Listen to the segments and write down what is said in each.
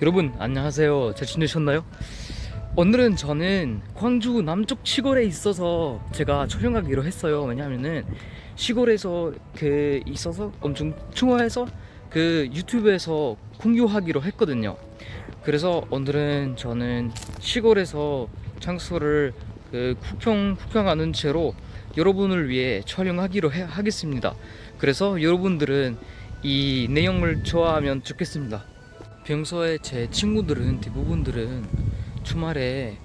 여러분 안녕하세요. 잘 지내셨나요? 오늘은 저는 광주 남쪽 시골에 있어서 제가 촬영하기로 했어요. 왜냐하면은 시골에서 그 있어서 엄청 추워해서 그 유튜브에서 공유하기로 했거든요. 그래서 오늘은 저는 시골에서 장소를 그 구경 구경하는 채로 여러분을 위해 촬영하기로 해, 하겠습니다. 그래서 여러분들은 이 내용을 좋아하면 좋겠습니다. 평소에 제 친구들은 대부분들은 주말에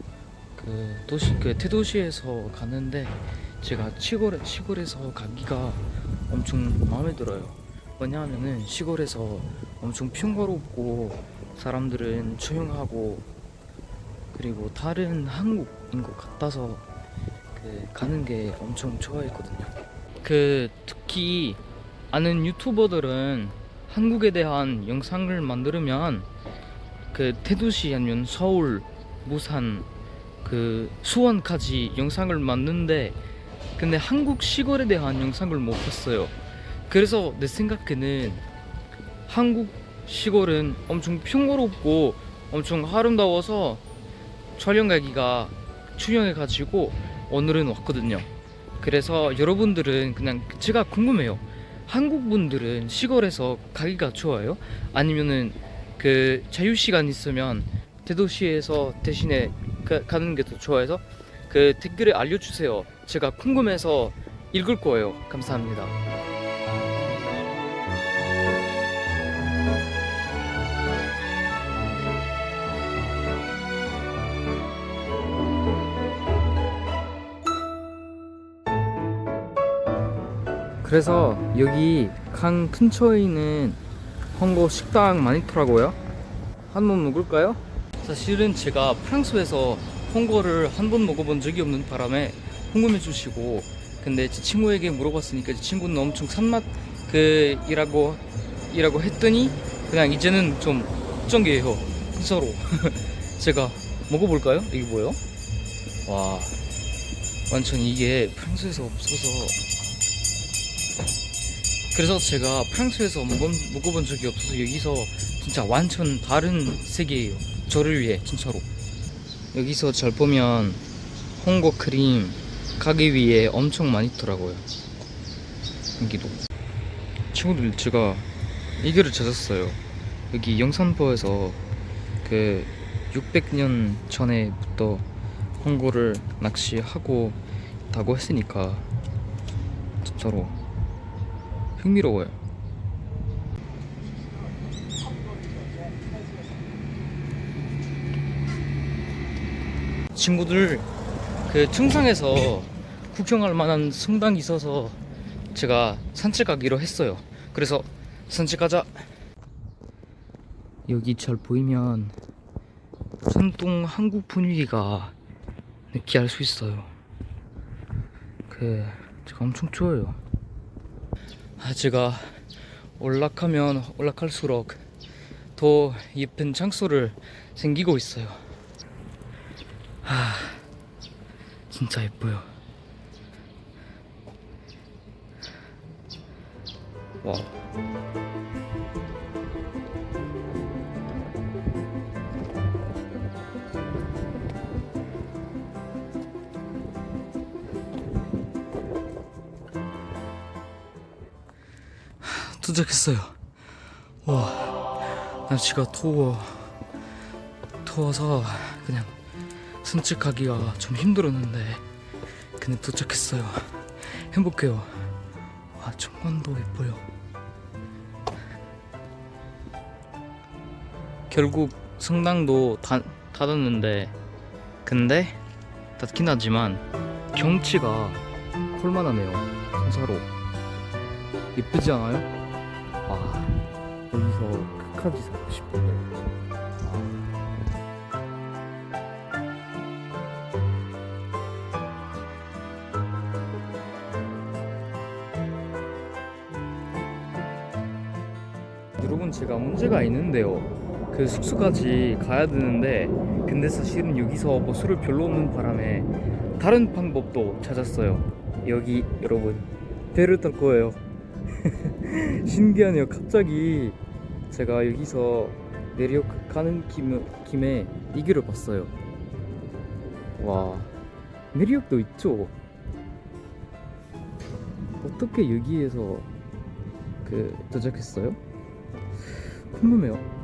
그 도시 그 대도시에서 가는데 제가 시골 시골에서 가기가 엄청 마음에 들어요. 왜냐하면은 시골에서 엄청 평화롭고 사람들은 조용하고 그리고 다른 한국인 것 같아서 그 가는 게 엄청 좋아했거든요. 그 특히 아는 유튜버들은 한국에 대한 영상을 만들면 그 대도시 아니면 서울, 부산, 그 수원까지 영상을 만드는데 근데 한국 시골에 대한 영상을 못 봤어요. 그래서 내 생각에는 한국 시골은 엄청 평화롭고 엄청 아름다워서 촬영하기가 출연해가지고 오늘은 왔거든요. 그래서 여러분들은 그냥 제가 궁금해요. 한국 분들은 시골에서 가기가 좋아요? 아니면은 그 자유 시간 있으면 대도시에서 대신에 가, 가는 게 더 좋아해서 그 댓글에 알려주세요. 제가 궁금해서 읽을 거예요. 감사합니다. 그래서 여기 강 근처에 있는 헝거 식당 많이 있더라고요. 한 번 먹을까요? 사실은 제가 프랑스에서 헝거를 한 번 먹어본 적이 없는 바람에 궁금해 주시고 근데 제 친구에게 물어봤으니까 제 친구는 엄청 산맛 그 이라고 이라고 했더니 그냥 이제는 좀 걱정이에요. 진짜로 제가 먹어볼까요? 이게 뭐예요? 와 완전 이게 프랑스에서 없어서 그래서 제가 프랑스에서 먹어본 적이 없어서 여기서 진짜 완전 다른 세계예요. 저를 위해 진짜로. 여기서 잘 보면 홍고 크림 가게 위에 엄청 많이 있더라고요. 여기도. 친구들 제가 이거를 찾았어요. 여기 영산포에서 그 600년 전에부터 홍고를 낚시하고 있다고 했으니까 진짜로 흥미로워요. 친구들 그 충상에서 구경할 만한 성당이 있어서 제가 산책하기로 했어요. 그래서 산책하자. 여기 잘 보이면 전통 한국 분위기가 느끼할 수 있어요. 그 제가 엄청 좋아요. 아, 제가 올라가면 올라갈수록 더 예쁜 장소를 생기고 있어요. 아, 진짜 예뻐요. 와. 도착했어요. 와, 날씨가 더워. 더워서 그냥 산책하기가 좀 힘들었는데 근데 도착했어요. 행복해요. 와, 정원도 예뻐요. 결국 성당도 다, 닫았는데 근데 닫긴 하지만 경치가 홀만하네요. 진짜로 예쁘지 않아요? 아. 여기서 끝까지 살고 싶은데. 여러분 제가 문제가 있는데요. 그 숙소까지 가야 되는데 근데 사실은 여기서 뭐 술을 별로 없는 바람에 다른 방법도 찾았어요. 여기 여러분. 배를 탈 거예요 신기하네요. 갑자기 제가 여기서 내려가는 김, 김에 이 길을 봤어요. 와, 매력도 있죠. 어떻게 여기에서 그 도착했어요? 궁금해요.